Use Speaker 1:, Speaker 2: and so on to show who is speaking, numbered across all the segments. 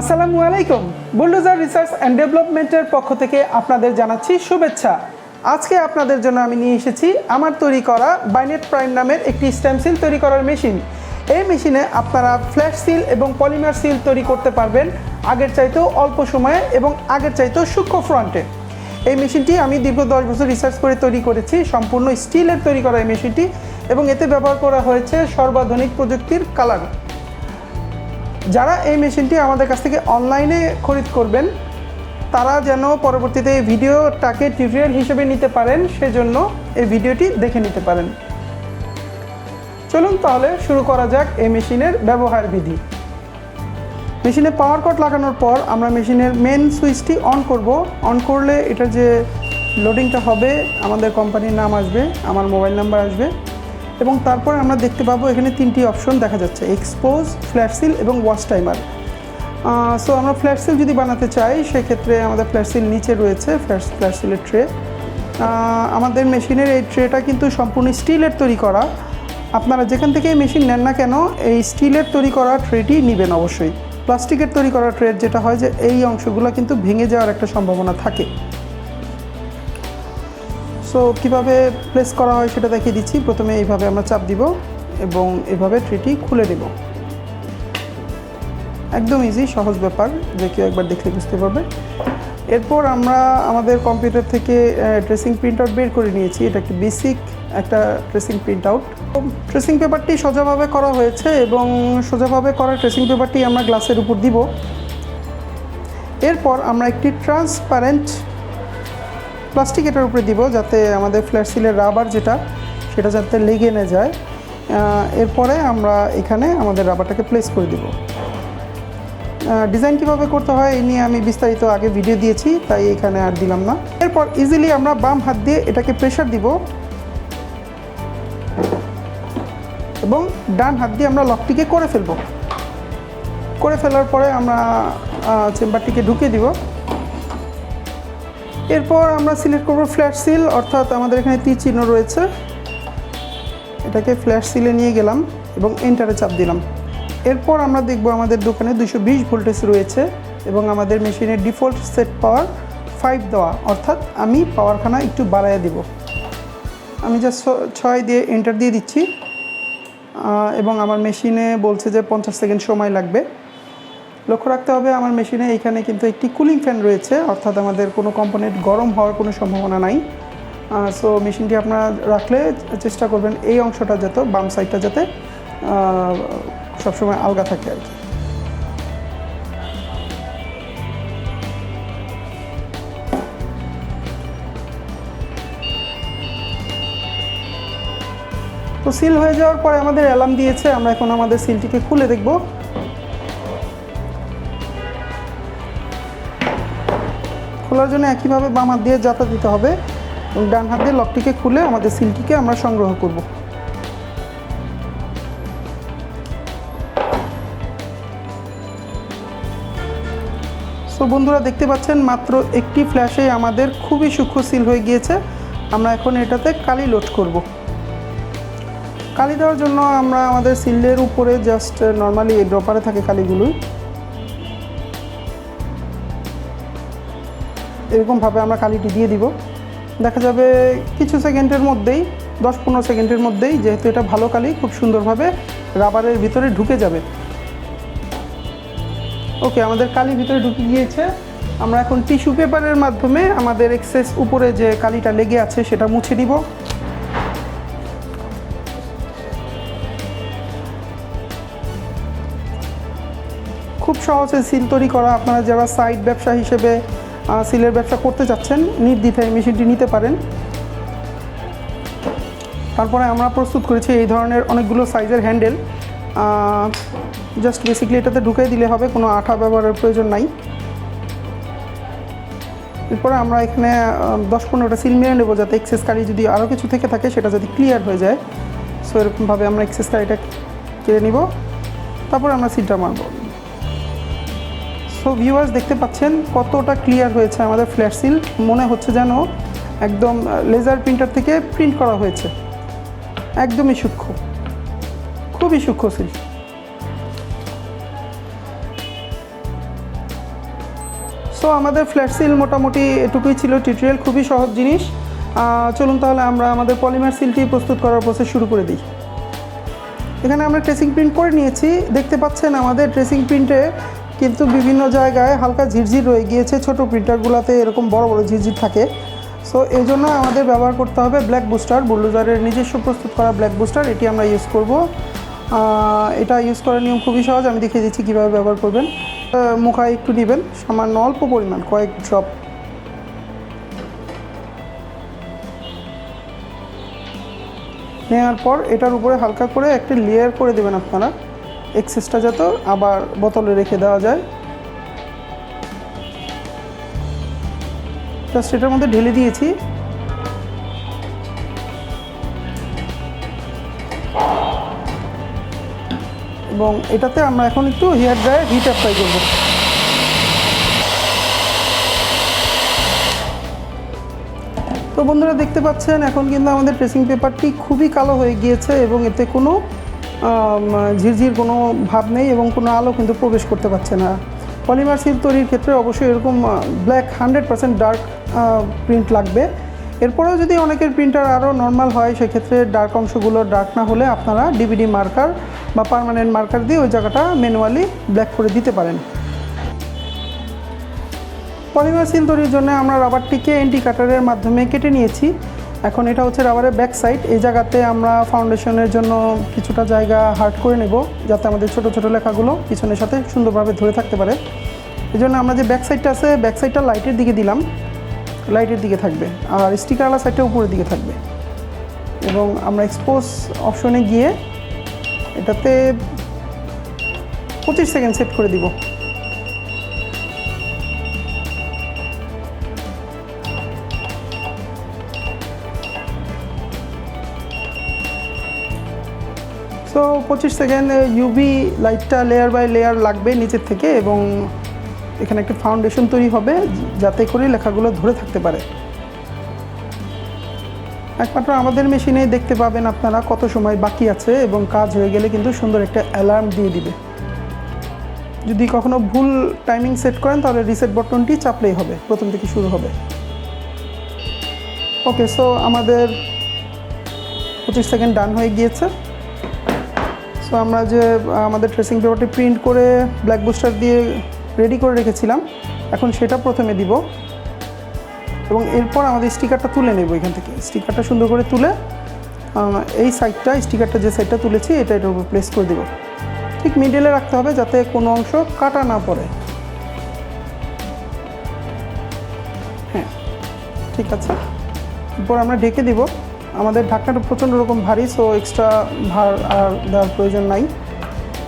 Speaker 1: আসসালামু আলাইকুম। Bulldozer research and ডেভেলপমেন্টের পক্ষ থেকে আপনাদের জানাচ্ছি শুভেচ্ছা। আজকে আপনাদের জন্য আমি নিয়ে এসেছি আমার তৈরি করা বাইনেট প্রাইম নামের একটি স্ট্যাম্প সিল তৈরি করার মেশিন। এই মেশিনে আপনারা ফ্ল্যাশ সিল এবং পলিমার সিল তৈরি করতে পারবেন, আগের চাইতেও অল্প সময়ে এবং আগের চাইতেও সূক্ষ্ম ফ্রন্টে এই মেশিনটি আমি দীর্ঘ দশ বছর রিসার্চ করে তৈরি করেছি, সম্পূর্ণ স্টিলের তৈরি করা এই মেশিনটি এবং এতে ব্যবহার করা হয়েছে সর্বাধুনিক প্রযুক্তির কালার। যারা এই মেশিনটি আমাদের কাছ থেকে অনলাইনে খরিদ করবেন, তারা যেন পরবর্তীতে এই ভিডিওটাকে টিউটোরিয়াল হিসেবে নিতে পারেন, সেজন্য এই ভিডিওটি দেখে নিতে পারেন। চলুন তাহলে শুরু করা যাক এই মেশিনের ব্যবহার বিধি। মেশিনে পাওয়ার কট লাগানোর পর আমরা মেশিনের মেন সুইচটি অন করব। অন করলে এটা যে লোডিংটা হবে, আমাদের কোম্পানির নাম আসবে, আমার মোবাইল নাম্বার আসবে। এবং তারপর আমরা দেখতে পাবো এখানে তিনটি অপশন দেখা যাচ্ছে এক্সপোজ ফ্ল্যাট সিল এবং ওয়াশ টাইমার সো আমরা ফ্ল্যাট সিল যদি বানাতে চাই, সেক্ষেত্রে আমাদের ফ্ল্যাট সিল নিচে রয়েছে ফ্ল্যাট সিলের ট্রে আমাদের মেশিনের এই ট্রেটা কিন্তু সম্পূর্ণ স্টিলের তৈরি করা। আপনারা যেখান থেকে এই মেশিন নেন না কেন, এই স্টিলের তৈরি করা ট্রেটি নেবেন অবশ্যই। প্লাস্টিকের তৈরি করা ট্রে যেটা হয় যে, এই অংশগুলো কিন্তু ভেঙে যাওয়ার একটা সম্ভাবনা থাকে। সো কীভাবে প্লেস করা হয় সেটা দেখিয়ে দিচ্ছি। প্রথমে এইভাবে আমরা চাপ দিব এবং এভাবে ট্রেটি খুলে দেব। একদম ইজি সহজ ব্যাপার। যে কেউ একবার দেখলে বুঝতে পারবে। এরপর আমরা আমাদের কম্পিউটার থেকে ট্রেসিং প্রিন্ট আউট বের করে নিয়েছি। এটা একটি বেসিক একটা ট্রেসিং প্রিন্ট আউট ট্রেসিং পেপারটি সোজাভাবে করা হয়েছে এবং সোজাভাবে করা ট্রেসিং পেপারটি আমরা গ্লাসের উপর দিব। এরপর আমরা একটি ট্রান্সপারেন্ট প্লাস্টিক এটার উপরে দিব যাতে আমাদের ফ্ল্যাট সিলের রাবার যেটা, সেটা যাতে লেগে না যায়। এরপরে আমরা এখানে আমাদের রাবারটাকে প্লেস করে দিব। ডিজাইন কীভাবে করতে হয় এই নিয়ে আমি বিস্তারিত আগে ভিডিও দিয়েছি, তাই এখানে আর দিলাম না। এরপর ইজিলি আমরা বাম হাত দিয়ে এটাকে প্রেশার দিব। এবং ডান হাত দিয়ে আমরা লকটিকে করে ফেলব। করে ফেলার পরে আমরা চেম্বারটিকে ঢুকিয়ে দিব। এরপর আমরা সিলেক্ট করব ফ্ল্যাট সিল অর্থাৎ আমাদের এখানে তীর চিহ্ন রয়েছে। এটাকে ফ্ল্যাট সিলে নিয়ে গেলাম এবং এন্টারে চাপ দিলাম। এরপর আমরা দেখব আমাদের দোকানে দুশো বিশ ভোল্টেজ রয়েছে এবং আমাদের মেশিনের ডিফল্ট সেট পাওয়ার ফাইভ দেওয়া, অর্থাৎ আমি পাওয়ারখানা একটু বাড়াইয়া দিব। আমি জাস্ট ছয় দিয়ে এন্টার দিয়ে দিচ্ছি। এবং আমার মেশিনে বলছে যে পঞ্চাশ সেকেন্ড সময় লাগবে। লক্ষ্য রাখতে হবে, আমার মেশিনে এইখানে কিন্তু একটি কুলিং ফ্যান রয়েছে, অর্থাৎ আমাদের কোনো কম্পোনেন্ট গরম হওয়ার কোনো সম্ভাবনা নাই। সো মেশিনটি আপনারা রাখলে চেষ্টা করবেন এই অংশটা যাতে, বাম সাইডটা যাতে সবসময় আলগা থাকে আর কি। তো সিল হয়ে যাওয়ার পরে আমাদের অ্যালার্ম দিয়েছে, আমরা এখন আমাদের সিলটিকে খুলে দেখব। খোলার জন্য একইভাবে বাম হাত দিয়ে যাতা দিতে হবে ডান হাত দিয়ে লকটিকে খুলে আমাদের সিলটিকে আমরা সংগ্রহ করব। সো বন্ধুরা দেখতে পাচ্ছেন মাত্র একটি ফ্ল্যাশে আমাদের খুবই সূক্ষ্ম সিল হয়ে গিয়েছে। আমরা এখন এটাতে কালি লোড করব। কালি দেওয়ার জন্য আমরা আমাদের সিলের উপরে জাস্ট নর্মালি ড্রপারে থাকে কালিগুলোই। এরকমভাবে আমরা কালিটি দিয়ে দিব। দেখা যাবে কিছু সেকেন্ডের মধ্যেই, দশ পনেরো সেকেন্ডের মধ্যেই, যেহেতু এটা ভালো কালি, খুব সুন্দরভাবে রাবারের ভিতরে ঢুকে যাবে। ওকে, আমাদের কালি ভিতরে ঢুকে গিয়েছে। আমরা এখন টিস্যু পেপারের মাধ্যমে আমাদের এক্সেস উপরে যে কালিটা লেগে আছে, সেটা মুছে দিব। খুব সহজে সিল তৈরি করা, আপনারা যারা সাইড ব্যবসা হিসেবে সিলের ব্যবসা করতে চাচ্ছেন নির্দ্বিধায় মেশিনটি নিতে পারেন। তারপরে আমরা প্রস্তুত করেছি এই ধরনের অনেকগুলো সাইজের হ্যান্ডেল। জাস্ট বেসিক্যালি এটাতে ঢুকিয়ে দিলে হবে, কোনো আঠা ব্যবহারের প্রয়োজন নাই। এরপরে আমরা এখানে দশ পনেরোটা সিল মেরে নেব যাতে এক্সেস কারি যদি আরও কিছু থেকে থাকে, সেটা যদি ক্লিয়ার হয়ে যায়। সো এরকমভাবে আমরা এক্সেস কারিটা কেড়ে নিব। তারপরে আমরা সিলটা মারবো। সো ভিউয়ার্স দেখতে পাচ্ছেন কতটা ক্লিয়ার হয়েছে আমাদের ফ্ল্যাট সিল মনে হচ্ছে যেন একদম লেজার প্রিন্টার থেকে প্রিন্ট করা হয়েছে। একদমই সূক্ষ্ম। খুবই সূক্ষ্ম সিল সো আমাদের ফ্ল্যাট সিল মোটামুটি এটুকুই ছিল টিউটোরিয়াল খুবই সহজ জিনিস। চলুন তাহলে আমরা আমাদের পলিমার সিলটি প্রস্তুত করার প্রসেস শুরু করে দিই। এখানে আমরা ট্রেসিং প্রিন্ট করে নিয়েছি। দেখতে পাচ্ছেন আমাদের ট্রেসিং প্রিন্টে কিন্তু বিভিন্ন জায়গায় হালকা ঝিরঝির রয়ে গিয়েছে, ছোট প্রিন্টারগুলোতে এরকম বড় বড় ঝিরঝির থাকে। সো এই জন্য আমাদের ব্যবহার করতে হবে ব্ল্যাক বুস্টার বুলডোজারের নিজস্ব প্রস্তুত করা ব্ল্যাক বুস্টার এটি আমরা ইউজ করব। এটা ইউজ করার নিয়ম খুবই সহজ, আমি দেখিয়ে দিচ্ছি কীভাবে ব্যবহার করবেন। মুখায় একটু নেবেন, সামান্য অল্প পরিমাণ, কয়েক ড্রপ নেওয়ার পর এটার উপরে হালকা করে একটা লেয়ার করে দেবেন আপনারা। এক্সেসটা যাতে, আবার বোতলে রেখে দেওয়া যায়। জাস্ট এটার মধ্যে ঢেলে দিয়েছি। এবং এটাতে আমরা এখন একটু হেয়ার ড্রায়ার হিট অ্যাপ্লাই করব। তো বন্ধুরা দেখতে পাচ্ছেন, এখন কিন্তু আমাদের ট্রেসিং পেপারটি খুবই কালো হয়ে গিয়েছে এবং এতে কোনো ঝিরঝির কোনো ভাব নেই এবং কোনো আলো কিন্তু প্রবেশ করতে পারছে না। পলিমার সিল তৈরির ক্ষেত্রে অবশ্যই এরকম black hundred percent dark print লাগবে। এরপরেও যদি অনেকের প্রিন্টার আরও নর্মাল হয়, সেক্ষেত্রে ডার্ক অংশগুলো ডার্ক না হলে আপনারা ডিভিডি মার্কার বা পার্মানেন্ট মার্কার দিয়ে ওই জায়গাটা ম্যানুয়ালি ব্ল্যাক করে দিতে পারেন। পলিমার সিল তৈরির জন্য আমরা রাবারটিকে এন্টি কাটারের মাধ্যমে কেটে নিয়েছি। এখন এটা হচ্ছে রাবারের ব্যাক সাইড এই জায়গাতে আমরা ফাউন্ডেশনের জন্য কিছুটা জায়গা হার্ড করে নেব, যাতে আমাদের ছোট ছোট লেখাগুলো পিছনের সাথে সুন্দরভাবে ধরে থাকতে পারে। এই জন্য আমরা যে ব্যাক সাইডটা আছে ব্যাক সাইডটা লাইটের দিকে দিলাম। লাইটের দিকে থাকবে। আর স্টিকারওয়ালা সাইডটা উপরের দিকে থাকবে। এবং আমরা এক্সপোজ অপশনে গিয়ে এটাতে পঁচিশ সেকেন্ড সেট করে দিব। সো পঁচিশ সেকেন্ড ইউভি লাইটটা লেয়ার বাই লেয়ার লাগবে নিচের থেকে এবং এখানে একটা ফাউন্ডেশন তৈরি হবে যাতে করে লেখাগুলো ধরে থাকতে পারে। একমাত্র আমাদের মেশিনে দেখতে পাবেন আপনারা কত সময় বাকি আছে এবং কাজ হয়ে গেলে কিন্তু সুন্দর একটা অ্যালার্ম দিয়ে দিবে। যদি কখনো ভুল টাইমিং সেট করেন, তাহলে রিসেট বটনটি চাপলেই হবে, প্রথম থেকে শুরু হবে। ওকে সো আমাদের পঁচিশ সেকেন্ড ডান হয়ে গিয়েছে। সো আমরা যে আমাদের ট্রেসিং পেপারটি প্রিন্ট করে ব্ল্যাক বুস্টার দিয়ে রেডি করে রেখেছিলাম, এখন সেটা প্রথমে দিব। এবং এরপর আমাদের স্টিকারটা তুলে নেব এখান থেকে। স্টিকারটা সুন্দর করে তুলে এই সাইডটা স্টিকারটা যে সাইডটা তুলেছি, এটা এটার উপর প্লেস করে দেবো। ঠিক মিডলে রাখতে হবে যাতে কোনো অংশ কাটা না পড়ে। হ্যাঁ ঠিক আছে। এরপর আমরা ঢেকে দিব। আমাদের ঢাকনাটা প্রচণ্ড রকম ভারী সো এক্সট্রা ভার আর দেওয়ার প্রয়োজন নাই।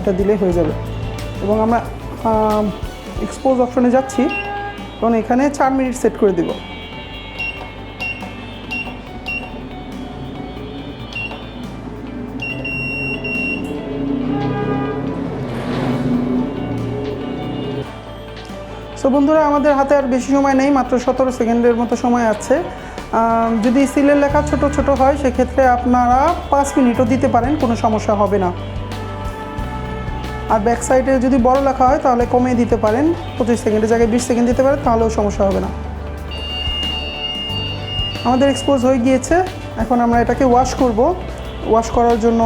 Speaker 1: এটা দিলে হয়ে যাবে। এবং আমরা এক্সপোজ অপশনে যাচ্ছি। তখন এখানে চার মিনিট সেট করে দিব। সো বন্ধুরা, আমাদের হাতে আর বেশি সময় নেই, মাত্র সতেরো সেকেন্ডের মতো সময় আছে। যদি সিলের লেখা ছোট ছোট হয়, সেক্ষেত্রে আপনারা পাঁচ মিনিটও দিতে পারেন, কোনো সমস্যা হবে না। আর ব্যাক সাইডে যদি বড় লেখা হয়, তাহলে কমিয়ে দিতে পারেন। পঁচিশ সেকেন্ডের জায়গায় বিশ সেকেন্ড দিতে পারেন, তাহলেও সমস্যা হবে না। আমাদের এক্সপোজ হয়ে গিয়েছে। এখন আমরা এটাকে ওয়াশ করব। ওয়াশ করার জন্য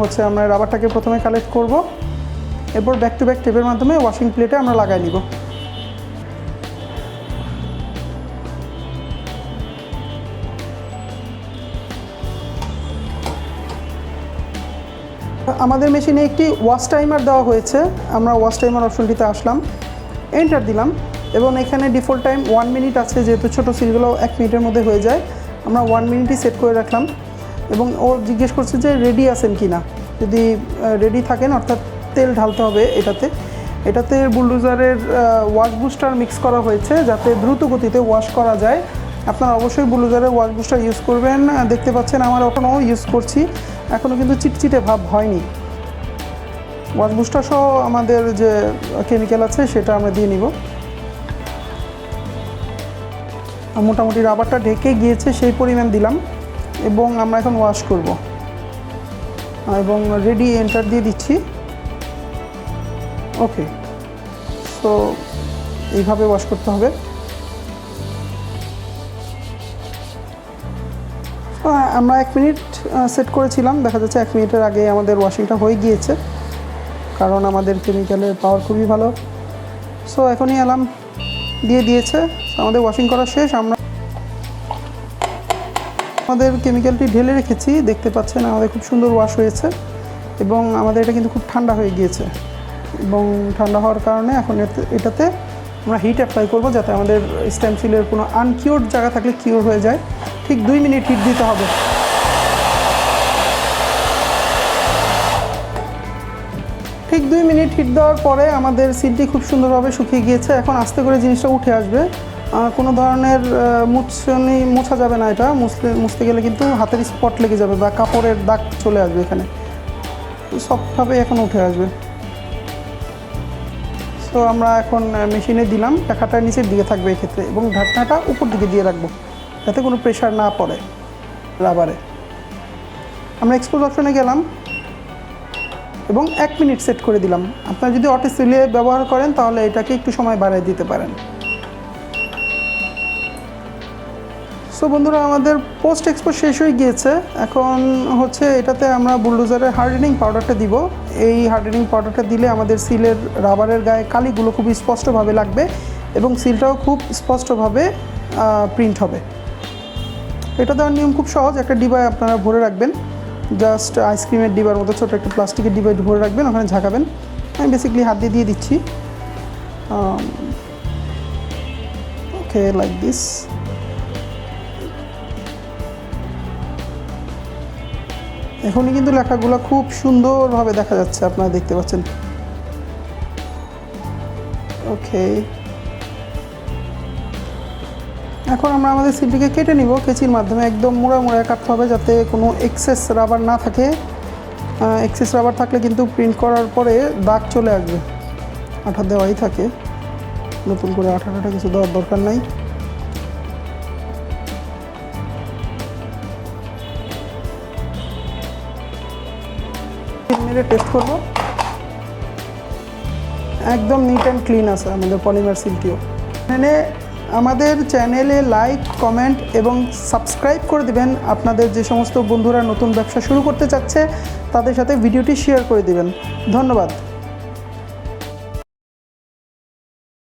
Speaker 1: হচ্ছে আমরা রাবারটাকে প্রথমে কালেক্ট করব। এরপর ব্যাক টু ব্যাক টেপের মাধ্যমে ওয়াশিং প্লেটে আমরা লাগাই নিব। আমাদের মেশিনে একটি ওয়াশ টাইমার দেওয়া হয়েছে। আমরা ওয়াশ টাইমার অপশনটিতে আসলাম, এন্টার দিলাম এবং এখানে ডিফল্ট টাইম ওয়ান মিনিট আছে, যেহেতু ছোটো সিলগুলো এক মিনিটের মধ্যে হয়ে যায়। আমরা ওয়ান মিনিটই সেট করে রাখলাম এবং ও জিজ্ঞেস করছে যে রেডি আছেন কি না যদি রেডি থাকেন, অর্থাৎ তেল ঢালতে হবে এটাতে। এটাতে বুলডোজারের ওয়াশ বুস্টার মিক্স করা হয়েছে যাতে দ্রুত গতিতে ওয়াশ করা যায়। আপনারা অবশ্যই ব্লুজারের ওয়াশ বুস্টার ইউজ করবেন। দেখতে পাচ্ছেন আমার এখনও ইউজ করছি। এখনও কিন্তু চিটচিটে ভাব হয়নি। ওয়াশ বুস্টার সহ আমাদের যে কেমিক্যাল আছে, সেটা আমরা দিয়ে নিব। মোটামুটি রাবারটা ঢেকে গিয়েছে, সেই পরিমাণ দিলাম। এবং আমরা এখন ওয়াশ করব। এবং রেডি এন্টার দিয়ে দিচ্ছি। ওকে তো এইভাবে ওয়াশ করতে হবে। আমরা এক মিনিট সেট করেছিলাম। দেখা যাচ্ছে এক মিনিটের আগে আমাদের ওয়াশিংটা হয়ে গিয়েছে। কারণ আমাদের কেমিক্যালের পাওয়ার খুবই ভালো। সো এখনই অ্যালার্ম দিয়ে দিয়েছে। আমাদের ওয়াশিং করা শেষ। আমরা আমাদের কেমিক্যালটি ঢেলে রেখেছি। দেখতে পাচ্ছেন, আমাদের খুব সুন্দর ওয়াশ হয়েছে। এবং আমাদের এটা কিন্তু খুব ঠান্ডা হয়ে গিয়েছে। এবং ঠান্ডা হওয়ার কারণে এখন এটাতে আমরা হিট অ্যাপ্লাই করব যাতে আমাদের স্ট্যাম্পসিলের কোনো আনকিউর্ড জায়গা থাকলে কিউর হয়ে যায়। ঠিক দুই মিনিট হিট দিতে হবে। ঠিক দুই মিনিট হিট দেওয়ার পরে আমাদের সিলটি খুব সুন্দরভাবে শুকিয়ে গিয়েছে। এখন আস্তে করে জিনিসটা উঠে আসবে। কোনো ধরনের মুছনি, মোছা যাবে না এটা। মুছতে মুছতে গেলে কিন্তু হাতের স্পট লেগে যাবে বা কাপড়ের দাগ চলে আসবে এখানে। সবভাবে এখন উঠে আসবে। তো আমরা এখন মেশিনে দিলাম, টাকাটা নিচের দিকে থাকবে এক্ষেত্রে এবং ঢাকনাটা উপর দিকে দিয়ে রাখব, যাতে কোনো প্রেশার না পড়ে রাবারে আমরা এক্সপোজ অপশনে গেলাম এবং এক মিনিট সেট করে দিলাম। আপনারা যদি অটো সিলে ব্যবহার করেন, তাহলে এটাকে একটু সময় বাড়িয়ে দিতে পারেন। সো বন্ধুরা, আমাদের পোস্ট এক্সপো শেষ হয়ে গিয়েছে। এখন হচ্ছে এটাতে আমরা বুলডোজারের হার্ডেনিং পাউডারটা দিব। এই হার্ডেনিং পাউডারটা দিলে আমাদের সিলের রাবারের গায়ে কালিগুলো খুব স্পষ্টভাবে লাগবে এবং সিলটাও খুব স্পষ্টভাবে প্রিন্ট হবে। এটা দেওয়ার নিয়ম খুব সহজ, একটা ডিবায় আপনারা ভরে রাখবেন। জাস্ট আইসক্রিমের ডিবার মতো ছোটো একটা প্লাস্টিকের ডিবায় ভরে রাখবেন, ওখানে ঝাঁকাবেন। আমি বেসিক্যালি হাত দিয়ে দিয়ে দিচ্ছি। ওকে লাইক দিস এখনই কিন্তু লেখাগুলো খুব সুন্দরভাবে দেখা যাচ্ছে, আপনারা দেখতে পাচ্ছেন। ওকে। এখন আমরা আমাদের সিলটিকে কেটে নিব, কেচির মাধ্যমে একদম মোড়া মোড়ায় কাটতে হবে যাতে কোনো এক্সেস রাবার না থাকে। এক্সেস রাবার থাকলে কিন্তু প্রিন্ট করার পরে দাগ চলে আসবে। আঠা দেওয়াই থাকে। নতুন করে আঠা কিছু দেওয়ার দরকার নাই। মেরে টেস্ট করব। একদম নিট অ্যান্ড ক্লিন আছে আমাদের পলিমার সিল্কিও এখানে আমাদের চ্যানেলে লাইক কমেন্ট এবং সাবস্ক্রাইব করে দিবেন। আপনাদের যে সমস্ত বন্ধুরা নতুন ব্যবসা শুরু করতে চাচ্ছে, তাদের সাথে ভিডিওটি শেয়ার করে দিবেন। ধন্যবাদ।